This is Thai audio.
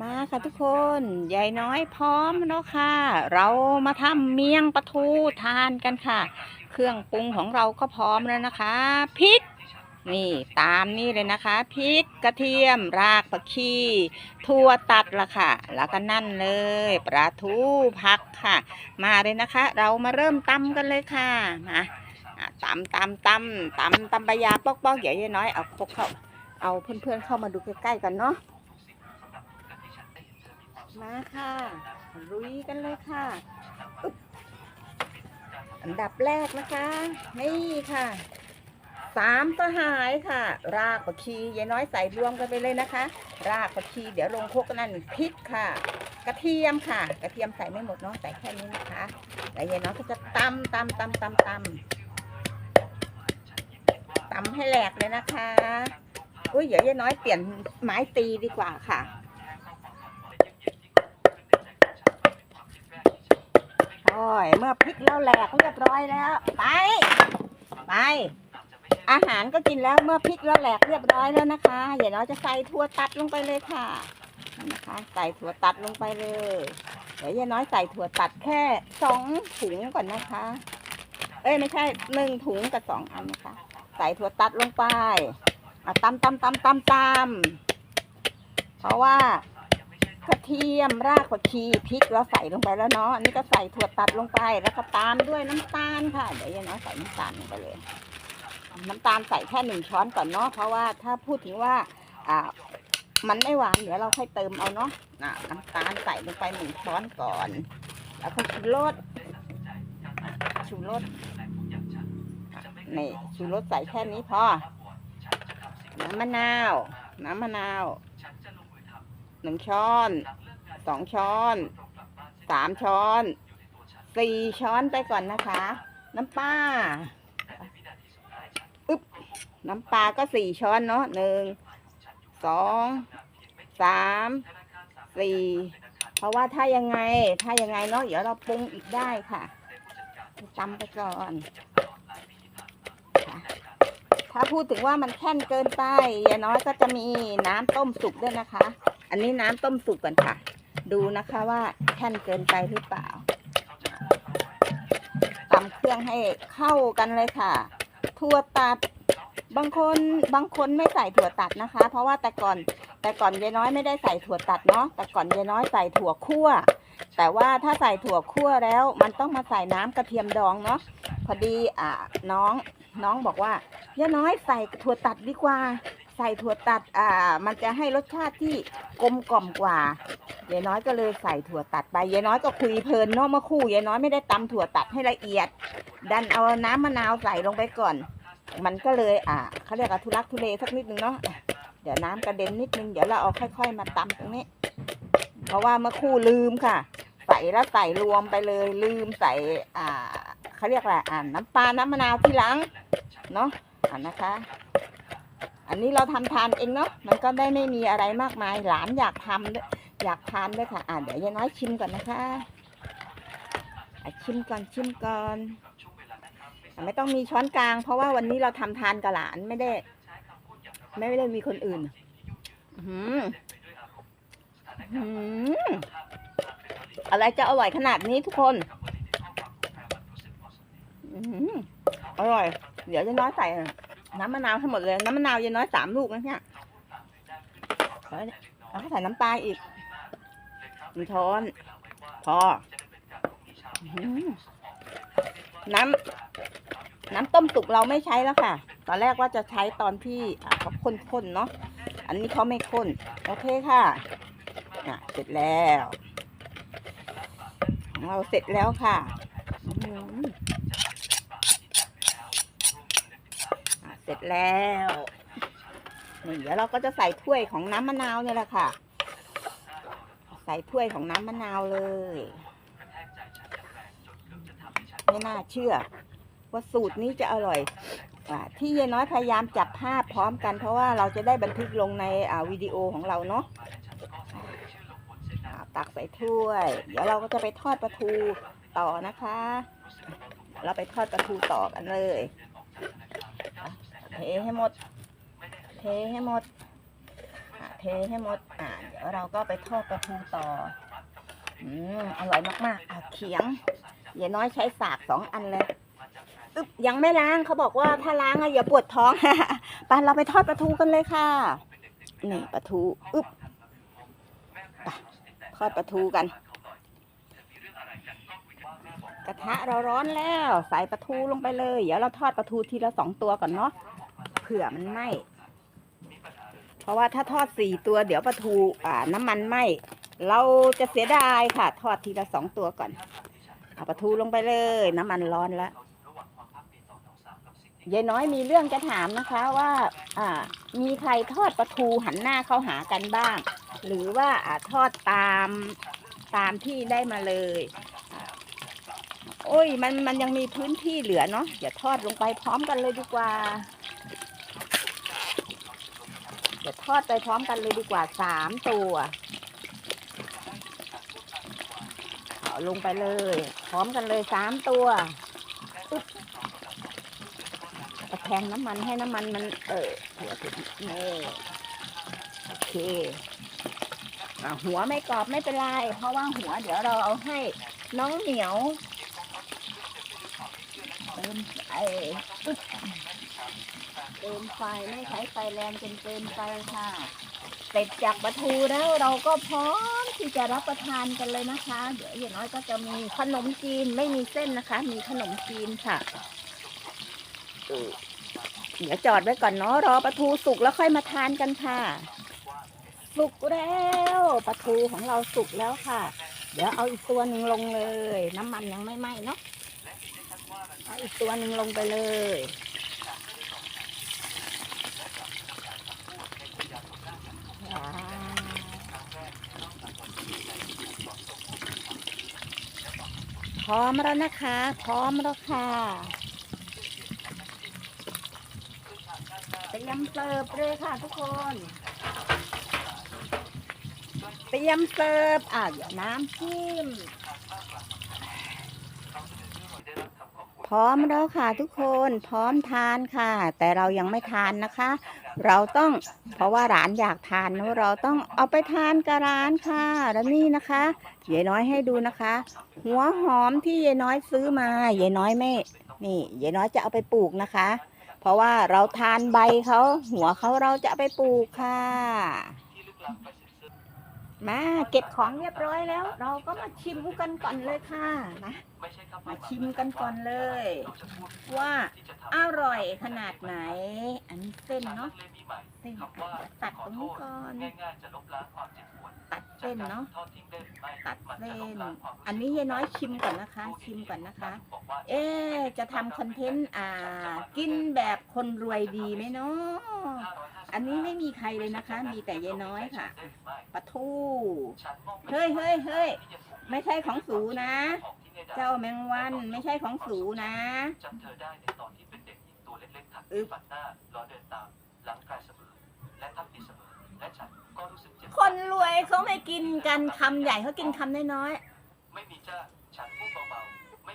มาค่ะทุกคนยายน้อยพร้อมแล้วค่ะ เรามาทำเมียงปลาทูทานกันค่ะ เครื่องปรุงของเราก็พร้อมแล้วนะคะพริกนี่ตามนี่เลยนะคะพริกกระเทียมรากผักชีถั่วตัดละค่ะ แล้วก็นั่นเลยปลาทูผักค่ะ มาเลยนะคะ เรามาเริ่มตำกันเลยค่ะมาตำตำตำตำตำใบยาปอกๆเดี๋ยวยายน้อยเอาพวกเข้าเอาเพื่อนๆเข้ามาดูใกล้ๆกันเนาะ มาค่ะลุยกันเลยค่ะ อันดับแรกนะคะ นี่ค่ะสามสหายค่ะ รากผักชียายน้อยใส่รวมกันไปเลยนะคะ รากผักชีเดี๋ยวลงคกนั่นพริกค่ะ กระเทียมค่ะ กระเทียมใส่ไม่หมดเนาะใส่แค่นี้นะคะแล้วยายน้อยก็จะตำตำตำตำตำตำให้แหลกเลยนะคะอุ้ยเดี๋ยวยายน้อยเปลี่ยนไม้ตีดีกว่าค่ะ โอ้ย เมื่อพริกเราแหลกเรียบร้อยแล้ว ไป ไป อาหารก็กินแล้วเมื่อพริกเราแหลกเรียบร้อยแล้วนะคะเดี๋ยวเราจะใส่ถั่วตัดลงไปเลยค่ะนะคะใส่ถั่วตัดลงไปเลย เดี๋ยวยายน้อยใส่ถั่วตัดแค่สองถุงก่อนนะคะ เอ้ยไม่ใช่หนึ่งถุงกับสองอันนะคะ ใส่ถั่วตัดลงไปเอาตำตำตำตำตำเพราะว่า กระเทียมรากผักชีพริกเราใส่ลงไปแล้วเนาะอันนี้ก็ใส่ถั่วตัดลงไปแล้วก็ตามด้วยน้ำตาลค่ะ เดี๋ยวยายน้อยใส่น้ำตาลลงไปเลย น้ำตาลใส่แค่หนึ่งช้อนก่อนเนาะเพราะว่าถ้าพูดถึงว่าอ่ามันไม่หวานเดี๋ยวเราค่อยเติมเอาเนาะน้ำตาลใส่ลงไปหนึ่งช้อนก่อน แล้วก็ชูรสชูรสอะนี่ชูรสใส่แค่นี้พอน้ำมะนาว น้ำมะนาว นึ่งช้อนสองช้อนสามช้อนสี่ช้อนไปก่อนนะคะ น้ำปลาอึ๊บน้ำปลาก็สี่ช้อนเนาะหนึ่งสองสามสี่เพราะว่าถ้ายังไงถ้ายังไงเนาะเดี๋ยวเราปรุงอีกได้ค่ะตำไปก่อนถ้าพูดถึงว่ามันแค่นเกินไปยายน้อยก็จะมีน้ำต้มสุกด้วยนะคะ อันนี้น้ำต้มสุกก่อนค่ะ ดูนะคะว่าแค่นเกินไปหรือเปล่าตำเครื่องให้เข้ากันเลยค่ะ ถั่วตัด บางคนบางคนไม่ใส่ถั่วตัดนะคะ เพราะว่าแต่ก่อนแต่ก่อนยายน้อยไม่ได้ใส่ถั่วตัดเนาะแต่ก่อนยายน้อยใส่ถั่วคั่ว แต่ว่าถ้าใส่ถั่วคั่วแล้ว มันต้องมาใส่น้ำกระเทียมดองเนาะพอดีอ่าน้องน้องบอกว่ายายน้อยใส่ถั่วตัดดีกว่า ใส่ถั่วตัดอ่า มันจะให้รสชาติที่กลมกล่อมกว่ายายน้อยก็เลยใส่ถั่วตัดไปยายน้อยก็คุยเพลินเนาะเมื่อคู่ยายน้อยไม่ได้ตำถั่วตัดให้ละเอียด ดันเอาน้ำมะนาวใส่ลงไปก่อน มันก็เลยอ่าเขาเรียกว่าทุลักทุเลสักนิดนึงเนาะเดี๋ยวน้ำกระเด็นนิดนึงเดี๋ยวเราเอาค่อยๆ มาตำตรงนี้ เพราะว่าเมื่อคู่ลืมค่ะ ใส่แล้วใส่รวมไปเลยลืมใส่อ่าเขาเรียกอะไรอ่าน้ำปลาน้ำมะนาวที่หลังเนาะอ่านะคะ อันนี้เราทำทานเองเนาะมันก็ได้ไม่มีอะไรมากมายหลานอยากทำด้วยอยากทานด้วยค่ะอ่าเดี๋ยวยายน้อยชิมก่อนนะคะชิมก่อนชิมก่อนไม่ต้องมีช้อนกลาง เพราะว่าวันนี้เราทำทานกับหลานไม่ได้ ไม่ได้มีคนอื่นอื้อหืออื้อหืออะไรจะอร่อยขนาดนี้ทุกคนอื้อหืออร่อย เดี๋ยวยายน้อยใส่ น้ำมะนาวทั้งหมดเลย น้ำมะนาวยายน้อยสามลูกนะเนี่ยแล้วแล้วก็ใส่น้ำปลาอีกหนึ่งช้อนพอ น้ำน้ำต้มสุกเราไม่ใช้แล้วค่ะ ตอนแรกว่าจะใช้ตอนที่เขาข้นๆเนาะ อันนี้เขาไม่ข้น โอเคค่ะอะ เสร็จแล้วของเราเสร็จแล้วค่ะอื้อหืออะเสร็จแล้วนี่เดี๋ยวเราก็จะใส่ถ้วยของน้ำมะนาวเนี่ยแหละค่ะ ใส่ถ้วยของน้ำมะนาวเลยไม่น่าเชื่อ ว่าสูตรนี้จะอร่อยอที่ยายน้อยพยายามจับภาพพร้อมกันเพราะว่าเราจะได้บันทึกลงในวิดีโอของเราเนาะตักใส่ถ้วย เดี๋ยวเราก็จะไปทอดปลาทูต่อนะคะ เราไปทอดปลาทูต่อกันเลย เทให้หมด เทให้หมดเทให้หมด อ่า เดี๋ยวเราก็ไปทอดปลาทูต่อ อืม อร่อยมากๆอะเขียงอย่าน้อยใช้สากสองอันเลยอึบยังไม่ล้างเขาบอกว่าถ้าล้างอะอย่าปวดท้องไปเราไปทอดปลาทูกันเลยค่ะ นี่ปลาทูอึ๊บปทอดปลาทูกัน กระทะเราร้อนแล้ว ใส่ปลาทูลงไปเลย เดี๋ยวเราทอดปลาทูทีละสองตัวก่อนเนาะ ผื่อมันไหม้ เพราะว่าถ้าทอดสี่ตัวเดี๋ยวปลาทูอ่าน้ำมันไหม้ เราจะเสียดายค่ะ ทอดทีละสองตัวก่อน เอาปลาทูลงไปเลย น้ำมันร้อนแล้วยายน้อยมีเรื่องจะถามนะคะว่า อ่า มีใครทอดปลาทูหันหน้าเข้าหากันบ้าง หรือว่าอ่าทอดตามตามที่ได้มาเลย โอ้ย มันมันยังมีพื้นที่เหลือเนาะอย่าทอดลงไปพร้อมกันเลยดีกว่า ดี๋ยวทอดไปพร้อมกันเลยดีกว่าสามตัวเอาลงไปเลย พร้อมกันเลยสามตัวอึ๊บตะแคงน้ำมันให้น้ำมันมัน เออหัวถึงนี่โอเคอหัวไม่กรอบไม่เป็นไร เพราะว่าหัวเดี๋ยวเราเอาให้น้องเหนียวเติมไอ้ เติมไฟไม่ใช้ไฟแรงจนเกินไปค่ะเสร็จจากปลาทูแล้วเราก็พร้อมที่จะรับประทานกันเลยนะคะ เดี๋ยวอย่างน้อยก็จะมีขนมจีนไม่มีเส้นนะคะ มีขนมจีนค่ะเดี๋ยวจอดไว้ก่อนเนาะรอปลาทูสุกแล้วค่อยมาทานกันค่ะ สุกแล้วปลาทูของเราสุกแล้วค่ะ เดี๋ยวเอาอีกตัวหนึ่งลงเลย น้ำมันยังไม่ไหม้เนาะเอาอีกตัวหนึ่งลงไปเลยว้าวพ ร้อมแล้วนะคะ พร้อมแล้วค่ะเตรียมเสิร์ฟเลยค่ะทุกคนเตรียมเสิร์ฟอะเดี๋ยวน้ำจิ้มพร้อมแล้วค่ะทุกคนพร้อมทานค่ะ แต่เรายังไม่ทานนะคะ เราต้องเพราะว่าร้านอยากทานเนอะเราต้องเอาไปทานกับร้านค่ะ แล้วนี่นะคะยายน้อยให้ดูนะคะ หัวหอมที่ยายน้อยซื้อมายายน้อยไม่นี่ยายน้อยจะเอาไปปลูกนะคะ เพราะว่าเราทานใบเขาหัวเขาเราจะไปปลูกค่ะ มาเก็บของเรียบร้อยแล้ว เราก็มาชิมกันก่อนเลยค่ะนะมาชิมกันก่อนเลย ว่าอร่อยขนาดไหน อันนี้เส้นเนาะเส้นเดี๋ยวตัดตรงนี้ก่อนตัดเส้นเนาะตัดเส้นอันนี้ยายน้อยชิมก่อนนะคะ ชิมก่อนนะคะ เอ๊จะทำคอนเทนต์อ่า กินแบบคนรวยดีไหมเนาะ อันนี้ไม่มีใครเลยนะคะ มีแต่ยายน้อยค่ะปะทูเฮ้ยเฮ้ยเฮ้ยไม่ใช่ของสูนะ เจ้าแมงวันไม่ใช่ของสูนะจำเธอได้ในตอนที่เป็นเด็กหญิงตัวเล็กๆถักอึ๊บฝันหน้าล้อเดินตามหลังกายเสมอและทักดีเสมอและฉันก็รู้สึกเจ็บคนรวยเขาไม่กินกันคำใหญ่เขากินคำน้อยไม่มีจ้า